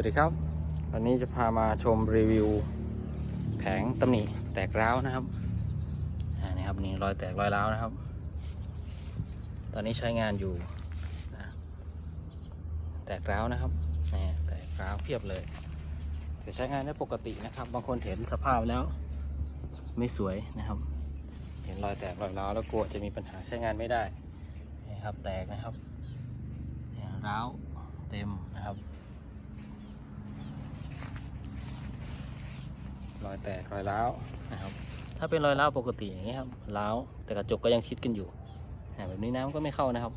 วัสดีครับ วันนี้จะพามาชมรีวิว แผงตำหนิแตกร้าวนะครับอ่านี่ครับนี่รอยแตกรอยร้าวนะครับ ตอนนี้ใช้งานอยู่นะแตกร้าวนะครับนี่แตกร้าวเพียบเลยแต่ใช้งานได้ปกตินะครับ บางคนเห็นสภาพแล้ว ไม่สวยนะครับ เห็นรอยแตกรอยร้าวแล้วกลัวจะมีปัญหาใช้งานไม่ได้นี่ครับแตกนะครับนี่ร้าวเต็มนะครับ อยแตกรอยร้าวนะครับ ถ้าเป็นรอยร้าวปกติอย่างนี้ยครับร้าวแต่กระจกก็ยังชิดกันอยู่อ่าแบบนี้น้ำก็ไม่เข้านะครับ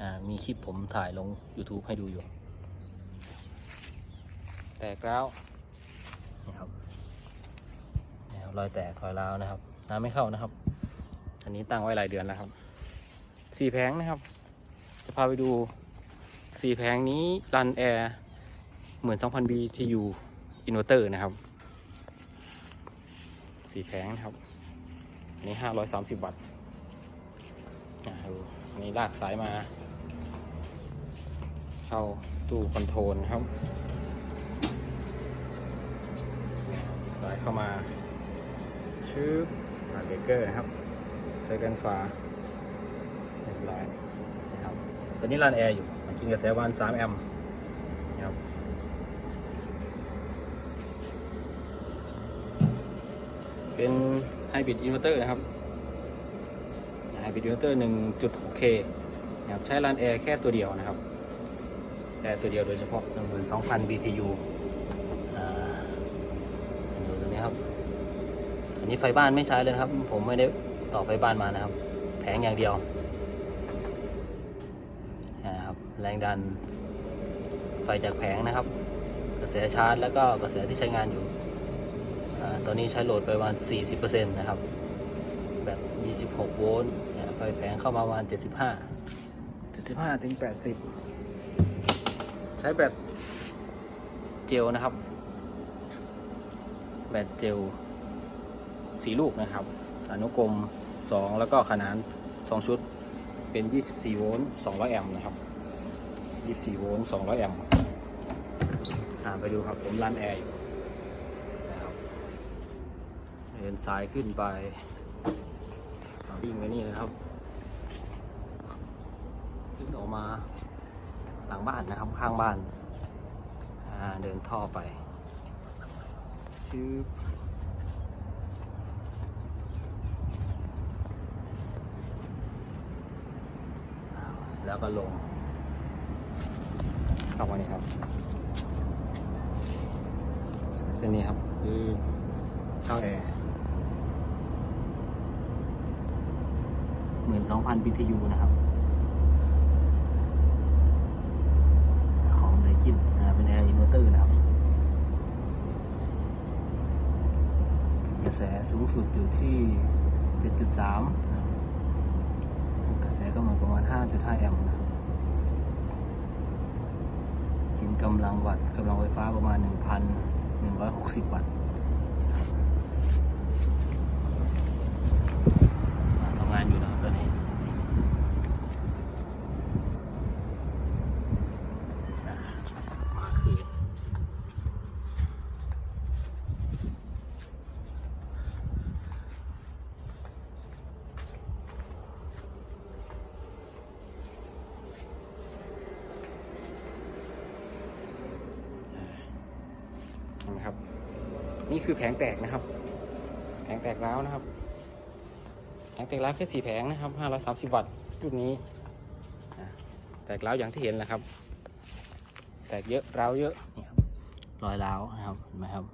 อ่ามีคลิปผมถ่ายลง YouTube ให้ดูอยู่ แตกร้าวนี่ครับนี่ครับรอยแตกรอยร้าวนะครับ น้ำไม่เข้านะครับ อันนี้ตั้งไว้หลายเดือนแล้วครับสี่แผงนะครับ จะพาไปดูสี่แผงนี้รันแอร์เหมือน 2,000 BTU อินเวอร์เตอร์นะครับ สี่แผงนะครับ อันนี้ห้าร้อยสามสิบวัตต์อะดูอันนี้ลากสายมา เข้าตู้คอนโทรลครับ สายเข้ามา ชื่อผ่านเบรกเกอร์ครับ ใช้กันฟ้าเรียบร้อยนะครับตัวนี้รันแอร์อยู่มันกินกระแสวัน3แอมป์นะครับ เป็นไฮบริดอินเวอร์เตอร์นะครับไฮบริดอินเวอร์เตอร์ 1.6K นะครับใช้รันแอร์แค่ตัวเดียวนะครับแอร์ตัวเดียวโดยเฉพาะ 12,000 BTU อ่าดูตรงนี้ครับ อันนี้ไฟบ้านไม่ใช้เลยครับ ผมไม่ได้ต่อไฟบ้านมานะครับ แผงอย่างเดียวนะครับแรงดันไฟจากแผงนะครับ กระแสชาร์จแล้วก็กระแสที่ใช้งานอยู่ ตอนนี้ใช้โหลดไปประมาณ 40%นะครับ แบบ 26 โวลต์อ่าไฟแผงเข้ามาประมาณ 75 75ถึง80 ใช้แบตเจลนะครับ แบตเจลสีลูกนะครับ อนุกรม 2 แล้วก็ขนาน 2 ชุดเป็น 24 โวลต์ 200 แอมป์นะครับ 24 โวลต์ 200 แอมป์อ่าไปดูครับผมรันแอร์อยู่นะครับ เดินซ้ายขึ้นไปวิ่งไปนี่นะครับขึ้นออกมา หลังบ้านนะครับข้างบ้านาเดินท่อไปชืบอ้าวแล้วก็ลงเข้ามานี่ครับเส้นนี้ครับคือเข้าแอร์ หมื่นสองพัน BTU นะครับของไดกินนะเป็นแอร์อินเวอร์เตอร์นะครับกระแสสูงสุดอยู่ที่ 7.3นะกระแสก็มาประมาณ 5.5 แอมป์นะครับกินกำลังวัตต์กำลังไฟฟ้าประมาณ 1,160 วัตต์ อ่าทำงานอยู่นะครับตอนนี้อ่ามาคืนเห็นไหมครับ นี่คือแผงแตกนะครับ แผงแตกแล้วนะครับ แผงแตกแล้วแค่สี่แผงนะครับห้าร้อยสามสิบวัตต์จุดนี้แตกแล้วอย่างที่เห็นแหละครับ แตกเยอะร้าวเยอะนี่ครับรอยร้าวนะครับเห็นไหมครับ